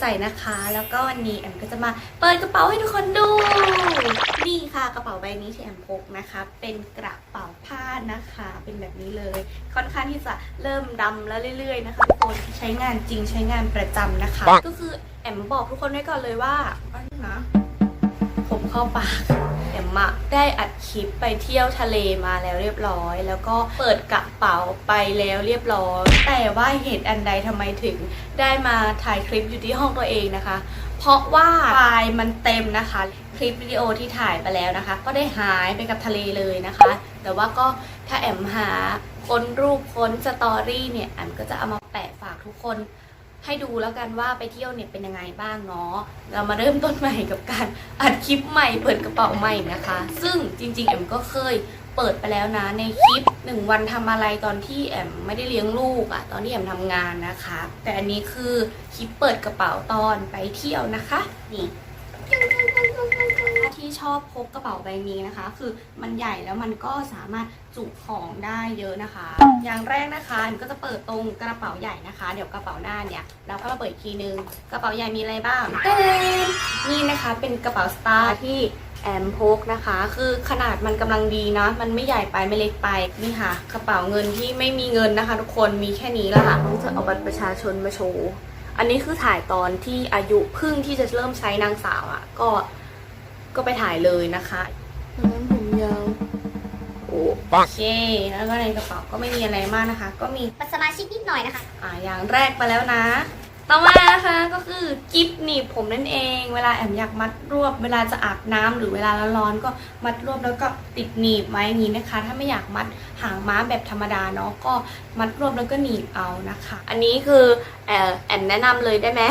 ใสๆนะคะ แล้วก็วันนี้แอมก็จะมาเปิดกระเป๋าให้ทุกคนดู นี่ค่ะกระเป๋าใบนี้ที่แอมพกนะคะ เป็นกระเป๋าผ้านะคะ เป็นแบบนี้เลย ค่อนข้างที่จะเริ่มดำแล้วเรื่อยๆนะคะทุกคนใช้งานจริงใช้งานประจำนะคะ ก็คือแอมบอกทุกคนไว้ก่อนเลยว่าอันนี้นะผมเข้าปาก แอมอะได้อัดคลิปไปเที่ยวทะเลมาแล้วเรียบร้อย แล้วก็เปิดกระเป๋าไปแล้วเรียบร้อย แต่ว่าเหตุอันใดทำไมถึงได้มาถ่ายคลิปอยู่ที่ห้องตัวเองนะคะ เพราะว่าไฟล์มันเต็มนะคะ คลิปวิดีโอที่ถ่ายไปแล้วนะคะ ก็ได้หายไปกับทะเลเลยนะคะ แต่ว่าก็ถ้าแอมหาค้นรูปค้นสตอรี่เนี่ยแอมก็จะเอามาแปะฝากทุกคน ให้ดูแล้วกันว่าไปเที่ยวเนี่ยเป็นยังไงบ้างเนาะ เรามาเริ่มต้นใหม่กับการอัดคลิปใหม่เปิดกระเป๋าใหม่นะคะ ซึ่งจริงๆแอมก็เคยเปิดไปแล้วนะในคลิปหนึ่งวันทำอะไรตอนที่แอมไม่ได้เลี้ยงลูกอะตอนที่แอมทำงานนะคะ แต่อันนี้คือคลิปเปิดกระเป๋าตอนไปเที่ยวนะคะนี่ ที่ชอบพกกระเป๋าใบนี้นะคะ คือมันใหญ่แล้วมันก็สามารถจุของได้เยอะนะคะ อย่างแรกนะคะอันก็จะเปิดตรงกระเป๋าใหญ่นะคะ เดี๋ยวกระเป๋าหน้าเนี่ยเราก็มาเปิดอีกทีนึง กระเป๋าใหญ่มีอะไรบ้างเต้นนี่นะคะเป็นกระเป๋าสตาร์ที่แอมพกนะคะ คือขนาดมันกำลังดีนะ มันไม่ใหญ่ไปไม่เล็กไป นี่ค่ะ กระเป๋าเงินที่ไม่มีเงินนะคะ ทุกคนมีแค่นี้ละค่ะต้องจะเอาบัตรประชาชนมาโชว์ อันนี้คือถ่ายตอนที่อายุเพิ่งที่จะเริ่มใช้นางสาวอะ่ะ ก็ ก็ไปถ่ายเลยนะคะนั้นผมยาวโอเค แล้วก็ในกระเป๋าก็ไม่มีอะไรมากนะคะ ก็มีบัตรสมาชิกนิดหน่อยนะคะ อ่าอย่างแรกไปแล้วนะ ต่อมานะคะก็คือกิฟหนีบผมนั่นเอง เวลาแอมอยากมัดรวบ เวลาจะอาบน้ำหรือเวลาร้อนๆก็มัดรวบแล้วก็ติดหนีบไว้อย่างนี้นะคะ ถ้าไม่อยากมัดหางม้าแบบธรรมดาเนาะก็มัดรวบแล้วก็หนีบเอานะคะ อันนี้คือแอมแนะนำเลยได้ไหม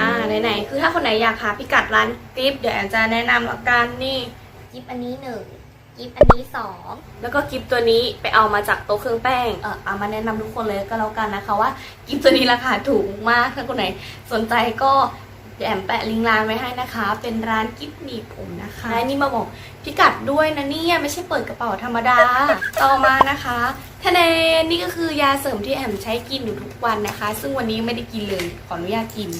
อ่าไหนๆคือถ้าคนไหนอยากหาพิกัดร้านกิฟเดี๋ยวแอมจะแนะนำละกันนี่กิฟอันนี้หนึ่ง กิฟอันนี้สองแล้วก็กิฟตัวนี้ไปเอามาจากโต๊ะเครื่องแป้ง เออเอามาแนะนำทุกคนเลยก็แล้วกันนะคะว่ากิฟตัวนี้ราคาถูกมากถ้าคนไหนสนใจก็เดี๋ยวแอมแปะลิงก์ร้านไว้ให้นะคะ เป็นร้านกิฟหนีบผมนะคะและนี่มาบอกพิกัดด้วยนะเนี่ยไม่ใช่เปิดกระเป๋าธรรมดา ต่อมานะคะทะเลนี่ก็คือยาเสริมที่แอมใช้กินอยู่ทุกวันนะคะ ซึ่งวันนี้ไม่ได้กินเลยขออนุญาตกิน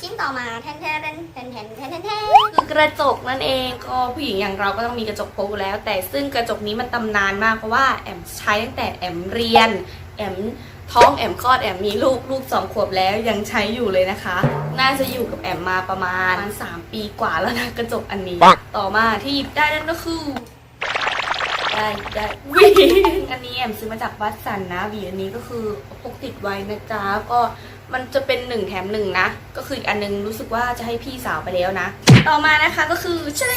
ชิ้นต่อมาแทนแทนแทนแทนแทนแทนแทนคือก ระจกนั่นเองก็ผู้หญิงอย่างเราก็ต้องมีกระจกพกอยู่แล้ว แต่ซึ่งกระจกนี้มันตำนานมากเพราะว่าแอมใช้ตั้งแต่แอมเรียน แอมท้องแอมคลอดแอมมีลูกลูกสองขวบแล้วยังใช้อยู่เลยนะคะ น่าจะอยู่กับแอมมาประมาณสามปีกว่าแล้วนะกระจกอันนี้ปังต่อมาที่หยิบได้นั่นก็คือได้ได้หวีอันนี้แอมซื้อมาจากวัดสันนะหวีอันนี้ก็คือพกติดไว้นะจ๊ะก็ มันจะเป็นหนึ่งแถมหนึ่งนะ ก็คืออีกอันนึงรู้สึกว่าจะให้พี่สาวไปแล้วนะ ต่อมานะคะก็คือเชล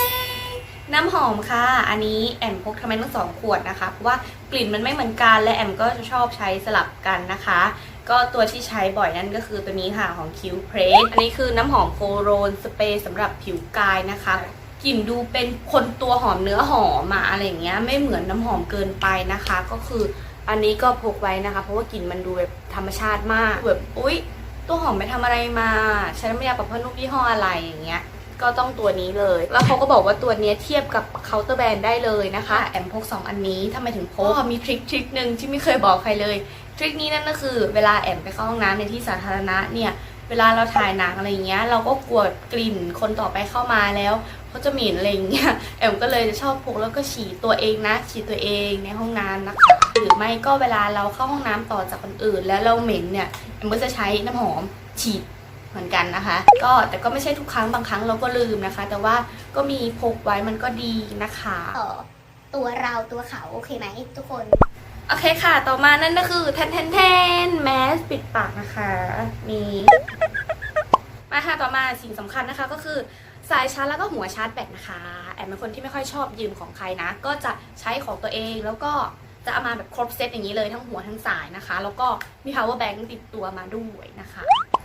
น้ำหอมค่ะ อันนี้แอมพกทำไมทั้งสองขวดนะคะ เพราะว่ากลิ่นมันไม่เหมือนกัน และแอมก็จะชอบใช้สลับกันนะคะ ก็ตัวที่ใช้บ่อยนั่นก็คือตัวนี้ค่ะของคิวเพรสอันนี้คือน้ำหอมโคโรนสเปรย์สำหรับผิวกายนะคะกลิ่นดูเป็นคนตัวหอมเนื้อหอมอะอะไรอย่างเงี้ยไม่เหมือนน้ำหอมเกินไปนะคะ ก็คือ อันนี้ก็พกไว้นะคะ เพราะว่ากลิ่นมันดูแบบธรรมชาติมากแบบอุ๊ย ตัวหอมไปทำอะไรมาใช้น้ำยาปรับผ้านุ่มยี่ห้ออะไรอย่างเงี้ยก็ต้องตัวนี้เลย แล้วเขาก็บอกว่าตัวนี้เทียบกับเคาน์เตอร์แบรนด์ได้เลยนะคะ แอมพก 2 อันนี้ทำไมถึงพกมีทริคทริคหนึ่งที่ไม่เคยบอกใครเลย ทริคนี้นั่นก็คือเวลาแอมไปเข้าห้องน้ำในที่สาธารณะเนี่ย เวลาเราถ่ายหนังอะไรอย่างเงี้ย เราก็กลัวกลิ่นคนต่อไปเข้ามาแล้วเขาจะเหม็นอะไรอย่างเงี้ยแอมก็เลยจะชอบพกแล้วก็ฉีดตัวเองนะ ฉีดตัวเองในห้องน้ำนะคะหรือไม่ก็เวลาเราเข้าห้องน้ำต่อจากคนอื่น แล้วเราเหม็นเนี่ยแอมก็จะใช้น้ำหอมฉีดเหมือนกันนะคะ ก็แต่ก็ไม่ใช่ทุกครั้งบางครั้งเราก็ลืมนะคะ แต่ว่าก็มีพกไว้มันก็ดีนะคะต่อตัวเราตัวเขาโอเคไหมทุกคนโอเคค่ะ ต่อมานั่นก็คือแทนแทนแทนแมสปิดปากนะคะ มี มาค่ะต่อมาสิ่งสำคัญนะคะก็คือสายชาร์จแล้วก็หัวชาร์จแบตนะคะ แอมเป็นคนที่ไม่ค่อยชอบยืมของใครนะ ก็จะใช้ของตัวเองแล้วก็จะเอามาแบบครบเซตอย่างนี้เลยทั้งหัวทั้งสายนะคะ แล้วก็มี power bank ติดตัวมาด้วยนะคะ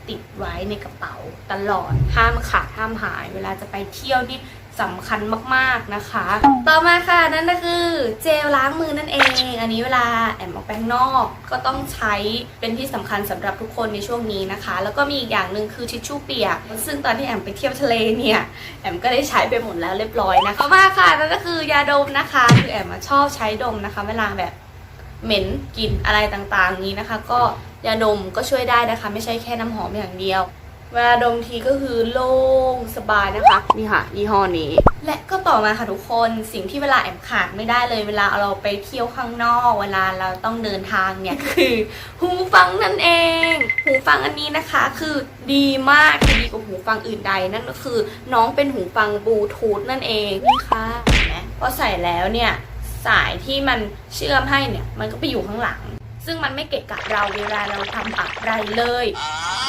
ติดไว้ในกระเป๋าตลอดห้ามขาดห้ามหาย เวลาจะไปเที่ยวนี่ สำคัญมากๆนะคะ ต่อมาค่ะนั่นก็คือเจลล้างมือนั่นเอง อันนี้เวลาแอมออกไปข้างนอก ก็ต้องใช้เป็นที่สำคัญสำหรับทุกคนในช่วงนี้นะคะ แล้วก็มีอีกอย่างหนึ่งคือทิชชู่เปียก ซึ่งตอนที่แอมไปเที่ยวทะเลเนี่ยแอมก็ได้ใช้ไปหมดแล้วเรียบร้อยนะคะต่อมาค่ะนั่นก็คือยาดมนะคะคือแอมชอบใช้ดมนะคะ เวลาแบบเหม็นกลิ่นอะไรต่างๆนี้นะคะ ก็ยาดมก็ช่วยได้นะคะ ไม่ใช่แค่น้ำหอมอย่างเดียว เวลาดมทีก็คือโล่งสบายนะคะ นี่ค่ะยี่ห้อนี้ และก็ต่อมาค่ะทุกคนสิ่งที่เวลาแอมขาดไม่ได้เลย เวลาเราไปเที่ยวข้างนอก เวลาเราต้องเดินทางเนี่ยคือหูฟังนั่นเอง หูฟังอันนี้นะคะคือดีมากคือดีกว่าหูฟังอื่นใดนั่นก็คือ น้องเป็นหูฟังบลูทูธนั่นเองนี่ค่ะเห็นไหมพอใส่แล้วเนี่ยสายที่มันเชื่อมให้เนี่ยมันก็ไปอยู่ข้างหลัง ซึ่งมันไม่เกะกะเราเวลาเราทำอะไรเลย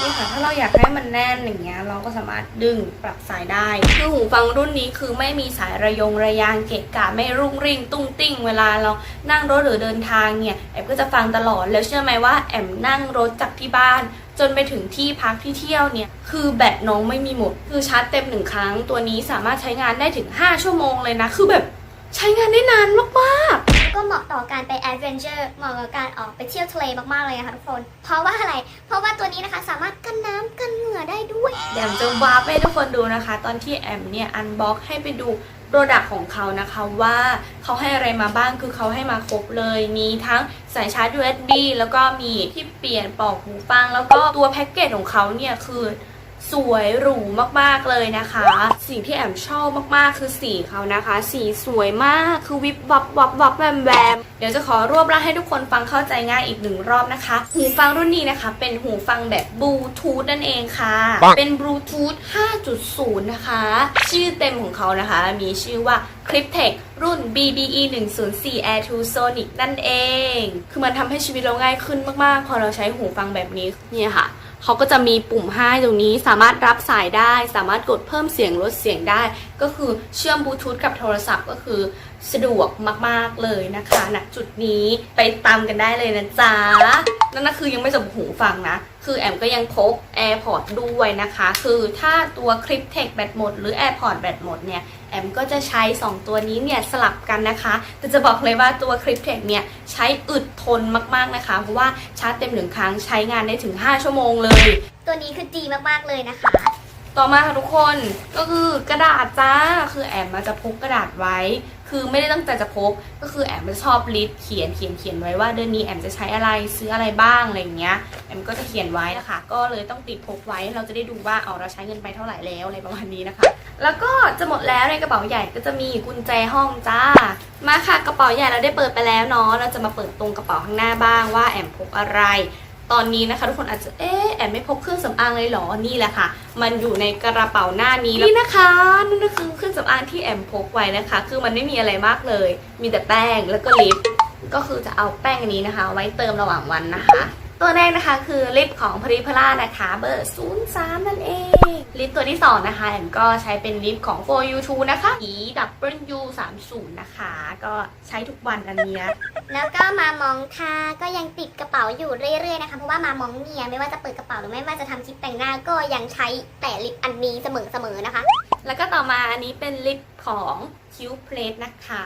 นี่ค่ะถ้าเราอยากให้มันแน่นอย่างเงี้ยเราก็สามารถดึงปรับสายได้คือหูฟังรุ่นนี้คือไม่มีสายระยงระยางเกะกะไม่รุ่งริ่งตุ้งติ้ง เวลาเรานั่งรถหรือเดินทางเนี่ยแอมก็จะฟังตลอดแล้วเชื่อไหมว่าแอมนั่งรถจากที่บ้านจนไปถึงที่พักที่เที่ยวเนี่ย คือแบตน้องไม่มีหมด คือชาร์จเต็มหนึ่งครั้ง ตัวนี้สามารถใช้งานได้ถึง 5 ชั่วโมงเลยนะ คือแบบใช้งานได้นานมากๆ ก็เหมาะต่อการไปแอดเวนเจอร์เหมาะกับการออกไปเที่ยวทะเลมากๆเลยนะคะทุกคน เพราะว่าอะไร เพราะว่าตัวนี้นะคะสามารถกันน้ำกันเหงื่อได้ด้วย เดี๋ยวจะวาร์ปให้ทุกคนดูนะคะ ตอนที่แอมเนี่ยอันบ็อกให้ไปดูโปรดักต์ของเขานะคะว่าเขาให้อะไรมาบ้างคือเขาให้มาครบเลย มีทั้งสายชาร์จ USB แล้วก็มีที่เปลี่ยนปลอกหูฟัง แล้วก็ตัวแพ็กเกจของเขาเนี่ยคือ สวยหรูมากๆเลยนะคะสิ่งที่แอมชอบมากๆคือสีเขานะคะ สีสวยมากคือวิบวับวับวับแวมแวมเดี๋ยวจะขอรวบรัดให้ทุกคนฟังเข้าใจง่ายอีกหนึ่งรอบนะคะ หูฟังรุ่นนี้นะคะ เป็นหูฟังแบบบลูทูธนั่นเองค่ะปังเป็นบลูทูธ5.0 นะคะ ชื่อเต็มของเขานะคะ มีชื่อว่า Cryptech รุ่น BBE 104 Air 2 Sonic นั่นเอง คือมันทำให้ชีวิตเราง่ายขึ้นมากๆ พอเราใช้หูฟังแบบนี้ เนี่ยค่ะ เขาก็จะมีปุ่มให้ตรงนี้สามารถรับสายได้ สามารถกดเพิ่มเสียงลดเสียงได้ ก็คือเชื่อมบลูทูธกับโทรศัพท์ก็คือสะดวกมากๆเลยนะคะณจุดนี้ไปตามกันได้เลยนะจ๊ะนั่น คือยังไม่จบหูฟังนะ คือแอมก็ยังพก AirPod ด้วยนะคะ คือถ้าตัว Cryptech แบตหมดหรือ AirPod แบตหมดเนี่ย แอมก็จะใช้ 2 ตัวนี้เนี่ยสลับกันนะคะ แต่จะบอกเลยว่าตัว Cryptech เนี่ยใช้อึดทนมากๆนะคะ เพราะว่าชาร์จเต็มหนึ่งครั้งใช้งานได้ถึง 5 ชั่วโมงเลย ตัวนี้คือดีมากๆเลยนะคะ ต่อมาค่ะทุกคนก็คือกระดาษจ้า คือแอมมาจะพกกระดาษไว้ คือไม่ได้ตั้งใจจะพก ก็คือแอมจะชอบลิสต์เขียนเขียนเขียนไว้ว่าเดือนนี้แอมจะใช้อะไรซื้ออะไรบ้างอะไรอย่างเงี้ยแอมก็จะเขียนไว้นะคะ ก็เลยต้องติดพกไว้เราจะได้ดูว่าเอาเราใช้เงินไปเท่าไหร่แล้วอะไรประมาณนี้นะคะ แล้วก็จะหมดแล้วในกระเป๋าใหญ่ก็จะมีกุญแจห้องจ้า มาค่ะกระเป๋าใหญ่เราได้เปิดไปแล้วเนาะเราจะมาเปิดตรงกระเป๋าข้างหน้าบ้างว่าแอมพกอะไร ตอนนี้นะคะทุกคนอาจจะเอ๊ะแอมไม่พกเครื่องสำอางเลยเหรอนี่แหละค่ะ มันอยู่ในกระเป๋าหน้านี้นี่นะคะนั่นก็คือเครื่องสำอางที่แอมพกไว้นะคะ คือมันไม่มีอะไรมากเลย มีแต่แป้งแล้วก็ลิปก็คือจะเอาแป้งอันนี้นะคะ ไว้เติมระหว่างวันนะคะ ตัวแรกนะคะคือลิปของพริพล่านะคะเบอร์ 03 นั่นเอง ลิปตัวที่ 2 นะคะแอมก็ใช้เป็นลิปของ For You 2นะคะสี W 3 0 นะคะ ก็ใช้ทุกวันอันเนี้ยแล้วก็มามองทาก็ยังติดกระเป๋าอยู่เรื่อยๆนะคะเพราะว่ามามองเนี่ยไม่ว่าจะเปิดกระเป๋าหรือไม่ว่าจะทำคลิปแต่งหน้าก็ยังใช้แต่ลิปอันนี้เสมอๆนะคะ แล้วก็ต่อมาอันนี้เป็นลิปของคิวเพลสนะคะ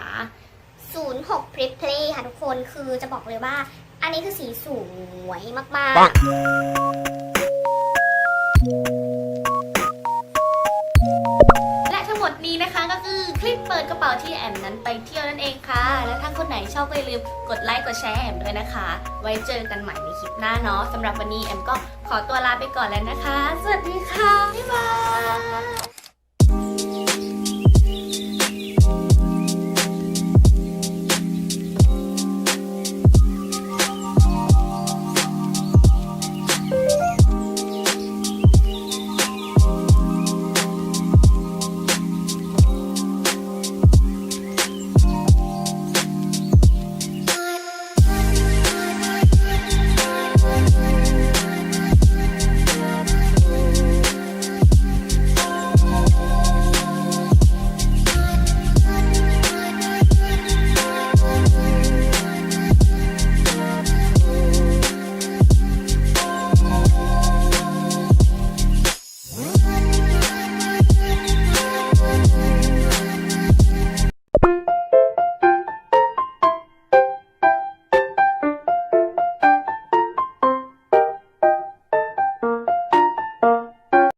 06 p r i p l a y ค่ะทุกคนคือจะบอกเลยว่า อันนี้คือสีสวยมากปังและทั้งหมดนี้นะคะก็คือคลิปเปิดกระเป๋าที่แอมนั้นไปเที่ยวนั่นเองค่ะ และถ้าคนไหนชอบก็อย่าลืมกดไลค์กดแชร์แอมด้วยนะคะ ไว้เจอกันใหม่ในคลิปหน้าเนาะสำหรับวันนี้แอมก็ขอตัวลาไปก่อนแล้วนะคะ สวัสดีค่ะ บ๊ายบาย